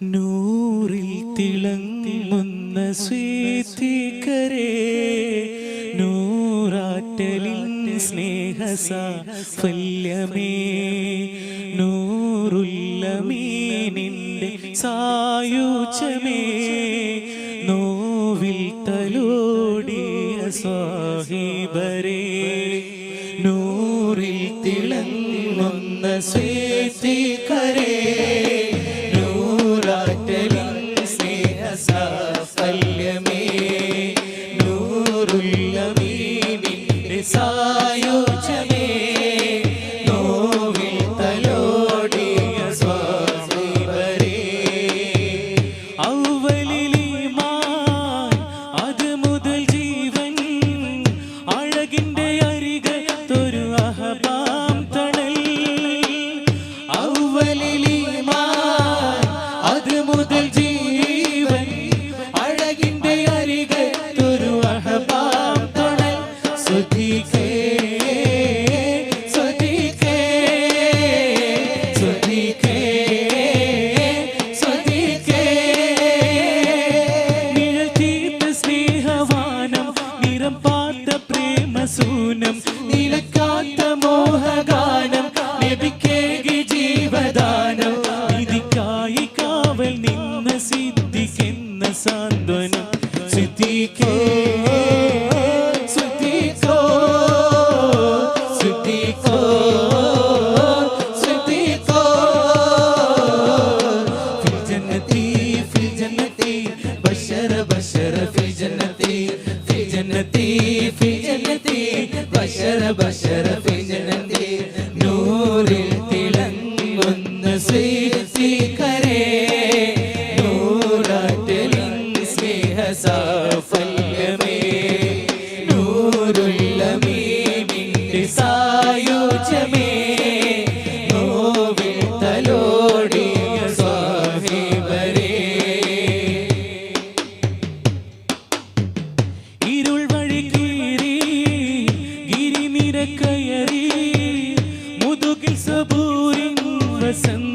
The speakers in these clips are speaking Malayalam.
നൂറിൽ തിളങ്ങുന്ന സ്വീതികരേ നൂറാറ്റലിൻ സ്നേഹസാഫല്യമേ നൂറുല്ലമീനിന്റെ സായുജമേ നോവിൽ തലോടിയ സാഹിബരേ നൂറിൽ തിളങ്ങുന്ന സ്വീതി പ്രേമസൂനം നിലക്കാത്ത മോഹഗാനം ലഭിക്കേകി ജീവദാനം. ഇതിക്കായി കാവൽ നിന്ന സിദ്ധിക്കുന്ന സാന്ത്വനം സിദ്ധിക്കേ തീരി ഗിരിനിര കയറി മുതുകിൽ സബൂരിൻ വസന്ത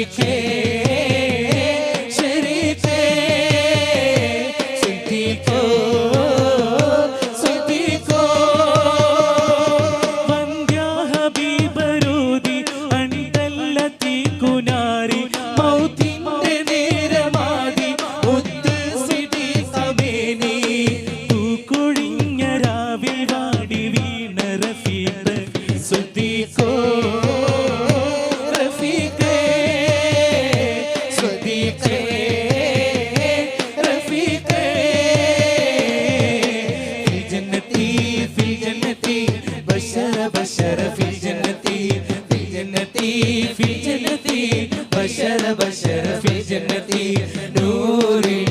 സിദ്ദീഖേ ശരീഫേ സിദ്ദീഖോ സിദ്ദീഖോ വന്ദ്യ ഹബീബരൂതി അണ്ടല്ലത്തി കുനാരി മൗതിന്റെ നേരമാതി ഒത്ത് സിദി സമേനി. തൂക്കുഴിഞ്ഞ രാവിൽ വാടി വീണ റഫീഖ് സിദ്ദീഖോ nuri